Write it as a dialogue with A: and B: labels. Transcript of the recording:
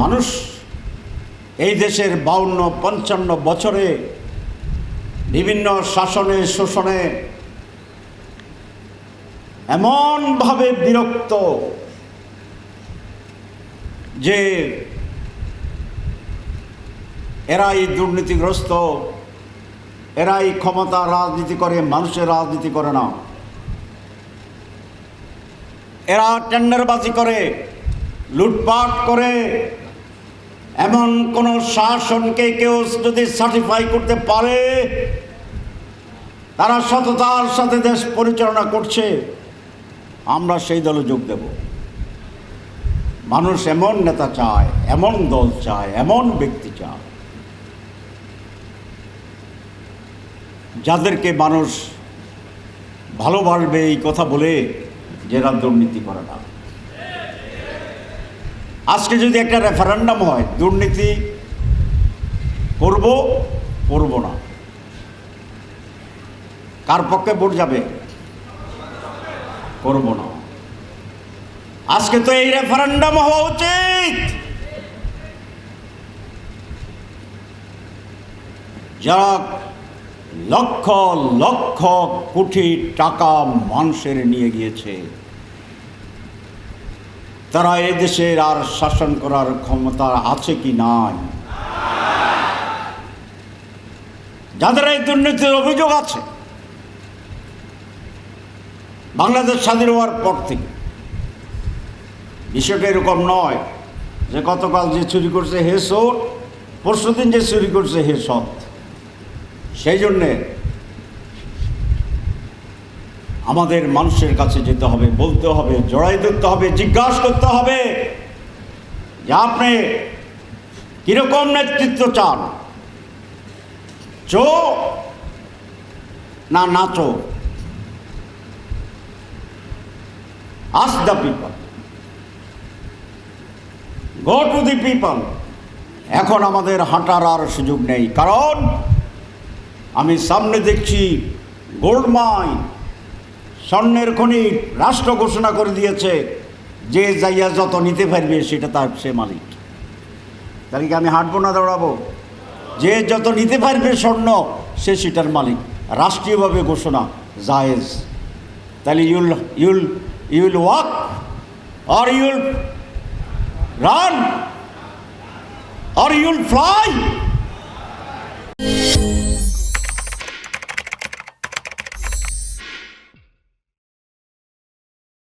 A: মানুষ এই দেশের বাউন্ন, পঞ্চান্ন বছরে বিভিন্ন শাসনে, শোষণে এমনভাবে বিরক্ত যে এরাই দুর্নীতিগ্রস্ত, এরাই ক্ষমতা রাজনীতি করে, মানুষের রাজনীতি করে না। এরা টেন্ডারবাজি করে, লুটপাট করে এমন কোনো শাসনকে কেউ যদি সার্টিফাই করতে পারে, তারা সততার সাথে দেশ পরিচালনা করছে, আমরা সেই দলে যোগ দেব। মানুষ এমন নেতা চায়, এমন দল চায়, এমন ব্যক্তি চায়, যাদেরকে মানুষ ভালোবাসবে এই কথা বলে যে এরা দুর্নীতি করে না। আজকে যদি একটা রেফারেন্ডাম হয়, দুর্নীতি করব করব না। কার পক্ষে ভোট যাবে? করব না। আজকে তো এই রেফারেন্ডাম হওয়া উচিত। যারা লক্ষ লক্ষ কোটি টাকা মানুষের নিয়ে গিয়েছে তারা এদেশের আর শাসন করার ক্ষমতা আছে কি নাই? যাদের এই দুর্নীতির অভিযোগ আছে, বাংলাদেশ স্বাধীন হওয়ার পর থেকে, বিষয়টা এরকম নয় যে গতকাল যে চুরি করছে হে সোট পরশু দিন যে চুরি করছে হে সৎ সেই জন্যে আমাদের মানুষের কাছে যেতে হবে, বলতে হবে, জড়াই ধরতে হবে, জিজ্ঞাসা করতে হবে যে আপনি কীরকম নেতৃত্ব চান? চো না নাচো as the people go to the people এখন আমাদের হাঁটার আর সুযোগ নেই, কারণ আমি সামনে দেখছি গোল্ড মাইন। স্বর্ণের খনি রাষ্ট্র ঘোষণা করে দিয়েছে, যে যাইয়া যত নিতে পারবে সেটা তার সে মালিক। তাহলে কি আমি হাঁটবো না দৌড়াবো? যে যত নিতে পারবে স্বর্ণ, সে সেটার মালিক। রাষ্ট্রীয়ভাবে ঘোষণা জায়েজ। তাহলে ইউল ইউল ইউল ওয়াক আর ইউল রান আর ইউল ফ্লাই